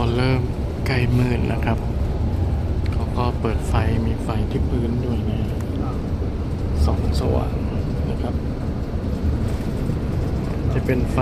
อเริ่มใกล้มืดแล้วครับ เขาก็เปิดไฟมีไฟที่พื้นด้วยนะสองสว่างนะครับ จะเป็นไฟ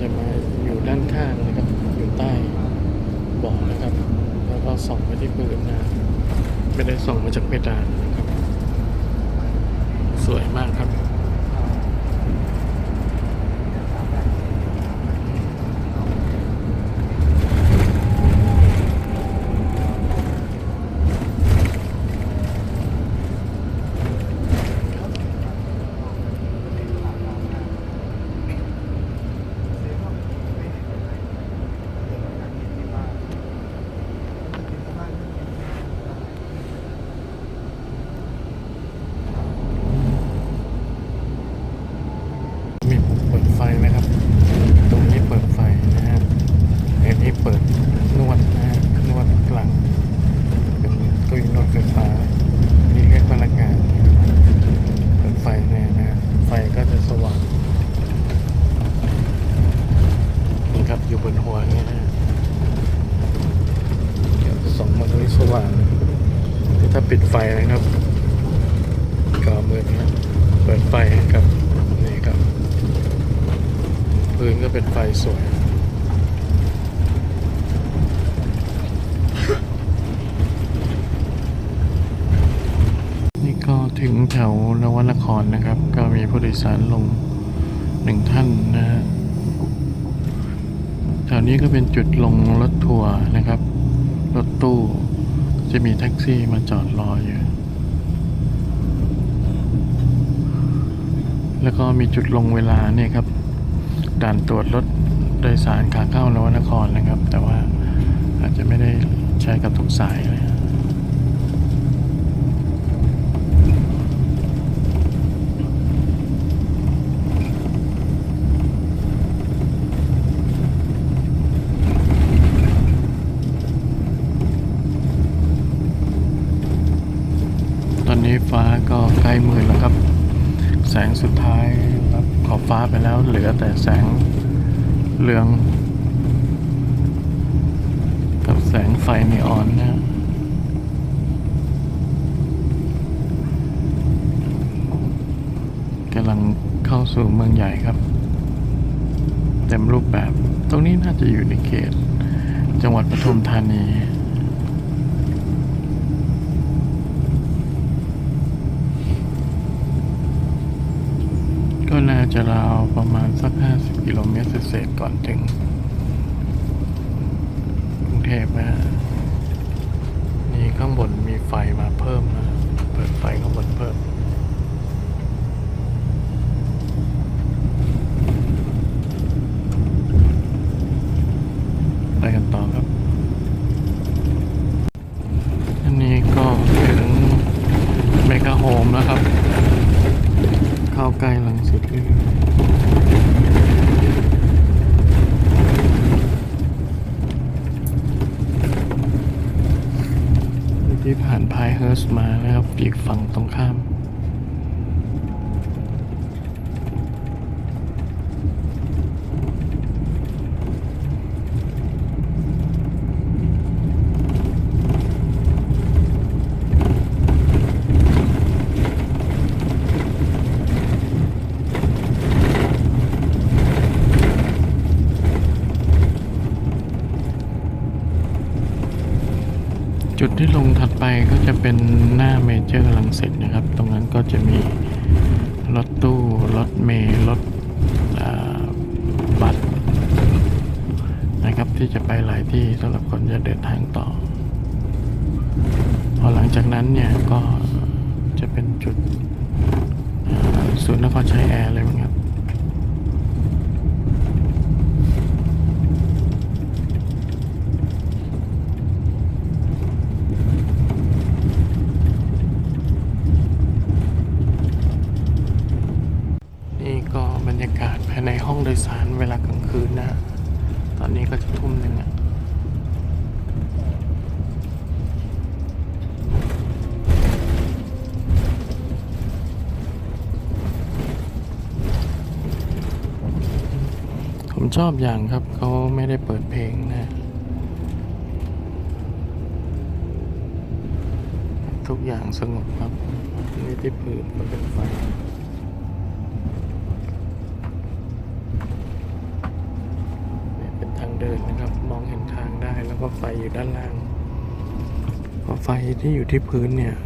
จะมาอยู่ด้านข้างนะครับ อยู่ใต้บ่อนะครับ แล้วก็ส่องไปที่พื้นนะ ไม่ได้ส่องมาจากเพดานนะครับ สวยมากครับ มีปุ่มเปิดไฟนะครับ ตรงนี้เปิดไฟนะฮะอันนี้เปิดนวดนะฮะนวดหลัง เป็นเก้าอี้นวดไฟฟ้า นี่เรียกพนักงานนะครับเปิดไฟแน่นะฮะไฟก็จะสว่างนี่ครับอยู่บนหัวเนี่ยนะฮะเดี๋ยวจะส่องมาตรงนี้สว่างถ้าปิดไฟนะครับ ก็มืดนะเปิด ไฟครับนี่ครับ พื้นก็เป็นไฟสวย นี่ก็ถึงแถวนวนครนะครับ ก็มีผู้โดยสารลงหนึ่งท่านนะฮะแถวนี้ก็เป็นจุดลงรถทัวร์นะครับ รถตู้จะมีแท็กซี่มาจอดรออยู่ แล้วก็มีจุดลงเวลาเนี่ยครับด่านตรวจรถโดยสารขาเข้านวนครนะครับ แต่ว่าอาจจะไม่ได้ใช้กับทุกสายเลยตอนนี้ฟ้าก็ใกล้มืดแล้วครับ แสงสุดท้าย ฟ้าไปแล้วเหลือแต่แสงเหลือง กับแสงไฟนีออนนะกำลังเข้าสู่เมืองใหญ่ครับ เต็มรูปแบบ ตรงนี้น่าจะอยู่ในเขต จังหวัดปทุมธานี ก็น่า จะราวประมาณสัก 50 กิโลเมตรเศษก่อนถึงกรุงเทพนะนี่ข้างบนมีไฟมาเพิ่มนะ เปิดไฟข้างบนเพิ่ม ไปกันต่อครับ อันนี้ก็ถึงเมกาโฮมแล้วครับ เข้าใกล้หลังสุดเรื่อยๆที่ผ่าน พายเฮิร์สมานะครับ อีกฝั่งตรงข้าม จุด ที่ลงถัดไปก็จะเป็นหน้าเมเจอร์ลังสิตนะครับ ตรงนั้นก็จะมีรถตู้ รถเมล์รถบัสนะครับ ที่จะไปหลายที่สำหรับคนจะเดินทางต่อ พอหลังจากนั้นเนี่ย ก็จะเป็นจุดศูนย์นครชัยแอร์เลยมั้งครับ ชอบอย่างครับเขาไม่ได้เปิดเพลงนะ ทุกอย่างสงบครับไม่ที่พื้นมันเป็นไฟเป็นทางเดินนะครับ มองเห็นทางได้แล้วก็ไฟอยู่ด้านล่างพอไฟที่อยู่ที่พื้นเนี่ย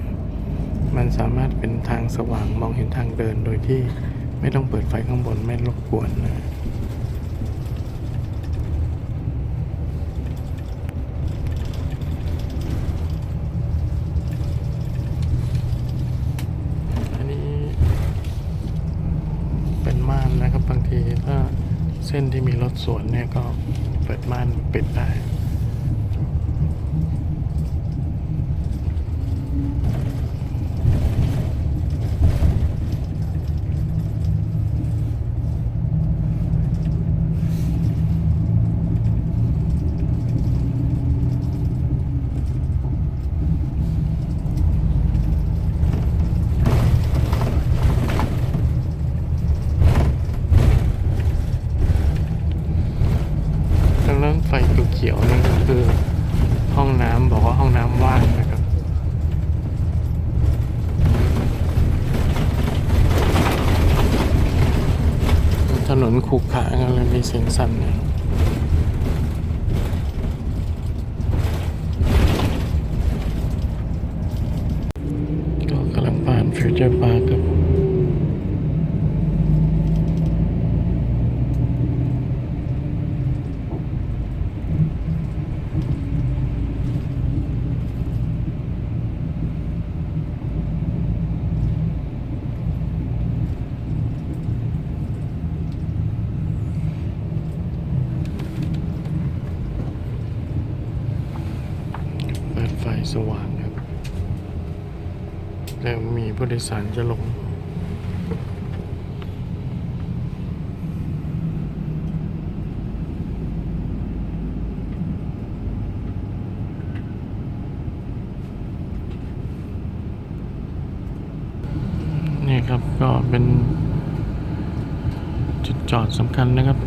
มันสามารถเป็นทางสว่างมองเห็นทางเดินโดยที่ไม่ต้องเปิดไฟข้างบนไม่รบกวนนะ เส้นที่มีรถสวนเนี่ยก็เปิดม่านปิดได้ ทางนั้นไฟเขียวนั่นก็คือห้องน้ำบอกว่าห้องน้ำว่างนะครับถนนขรุขระกันเลยมีเสียงสั่นเนี่ยก็กำลังผ่านฟิวเจอร์พาร์คครับ เปิดไฟ สว่างครับแล้วมีผู้โดยสารจะลงนี่ครับก็เป็นจุดจอดสำคัญนะครับ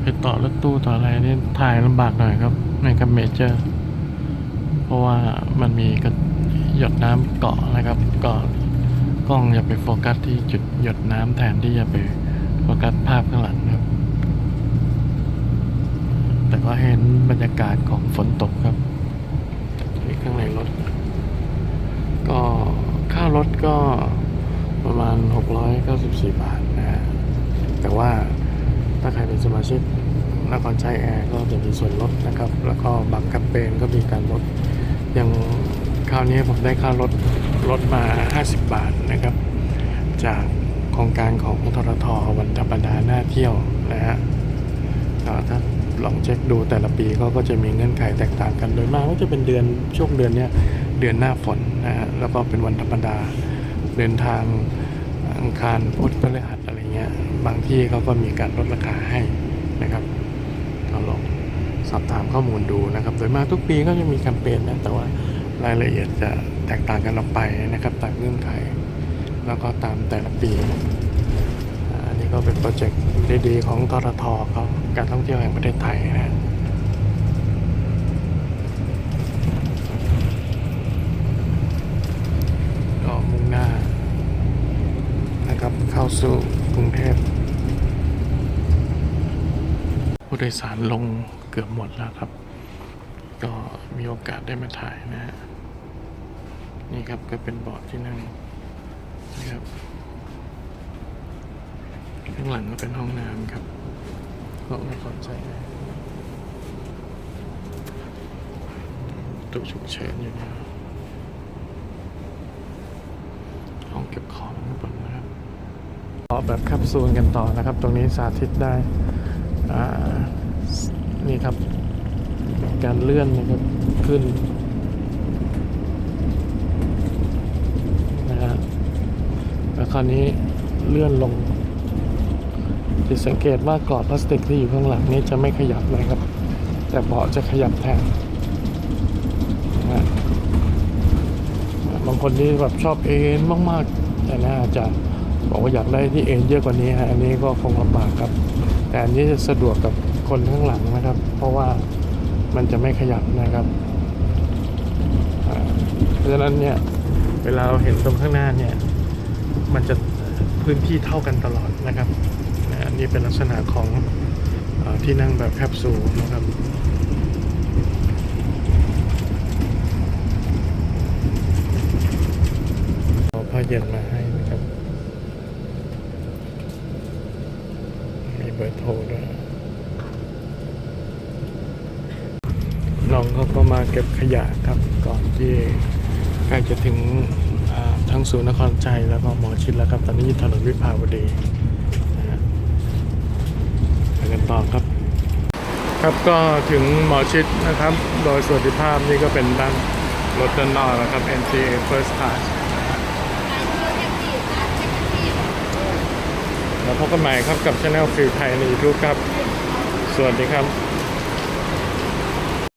ไปต่อรถตู้ต่ออะไรนี่ถ่ายลำบากหน่อยครับในกับเมเจอร์ เพราะว่ามันมีกระหยดน้ำเกาะนะครับกาะกล้องอย่าไปโฟกัสที่จุดหยดน้ำแทนที่จะไปโฟกัสภาพข้างหลังครับ แต่ก็เห็นบรรยากาศของฝนตกครับนี่ข้างในรถ ก็ค่ารถก็ประมาณ 694 บาทนะฮะแต่ว่าถ้าใครเป็นสมาชิกนครชัยแอร์ก็จะมีส่วนลดนะครับ แล้วก็บางแคมเปญก็มีการลด อย่างคราวนี้ผมได้ค่ารถลดมา 50 บาทนะครับ จากโครงการของทรทวันธรรมดาหน้าเที่ยวนะฮะถ้าลองเช็คดูแต่ละปีก็ก็จะมีเงื่อนไขแตกต่างกันโดยมากก็จะเป็นเดือนช่วงเดือนเนี้ยเดือนหน้าฝนนะฮะแล้วก็เป็นวันธรรมดาเดินทางอังคารพุธพฤหัสอะไรเงี้ยบางที่เขาก็มีการลดราคาให้นะครับเราลอง สอบถามข้อมูลดูนะครับ โดยมากทุกปีก็จะมีแคมเปญนะแต่ว่ารายละเอียดจะแตกต่างกันออกไปนะครับตามเงื่อนไข แล้วก็ตามแต่ละปีอันนี้ก็เป็นโปรเจกต์ดีๆ ของทรทเขาการท่องเที่ยวแห่งประเทศไทยนะก็มุ่งหน้านะครับเข้าสู่กรุงเทพผู้โดยสารลง กือบหมดแล้วครับ ก็มีโอกาสได้มาถ่ายนะฮะนี่ครับก็เป็นเบาะที่นั่งนะครับข้างหลังก็เป็นห้องน้ำครับห้องนครใจตู้ฉุกเฉินอยู่นี่ยห้องเก็บของข้างบนนะครับต่อแบบแคปซูลกันต่อนะครับ ตรงนี้สาธิตได้อ่า นี่ครับ การเลื่อนนะครับขึ้นนะฮะแล้วคราวนี้เลื่อนลงจะสังเกตว่ากรอบพลาสติกที่อยู่ข้างหลังนี้จะไม่ขยับเลยครับ แต่เบาะจะขยับแทนนะบางคนที่แบบชอบเอ็นมากๆแต่นะอาจจะบอกว่าอยากได้ที่เอ็นเยอะกว่านี้ฮะอันนี้ก็คงลำบากครับ แต่อันนี้จะสะดวกกับ คนข้างหลังนะครับ เพราะว่ามันจะไม่ขยับนะครับ เพราะฉะนั้นเนี่ยเวลาเราเห็นตรงข้างหน้าเนี่ย มันจะพื้นที่เท่ากันตลอดนะครับนะอันนี่เป็นลักษณะของอที่นั่งแบบแคปซูลนะครับเอเย็นมาให้นะครับ มีเบอร์โทรด้วย น้องเขา ก็มาเก็บขยะครับก่อนที่ใกล้จะถึงทั้งศูนย์นครใจแล้วก็หมอชิดแล้วครับ ตอนนี้อยู่ถนนวิภาวดีนะฮะไปกันต่อครับ ครับก็ถึงหมอชิดนะครับ โดยสวัสดิภาพนี่ก็เป็นด้านรถด้านนอกนะครับ NCA First Class แล้วพบกันใหม่ครับกับช anel ฟิลไทยใน YouTube ครับ สวัสดีครับ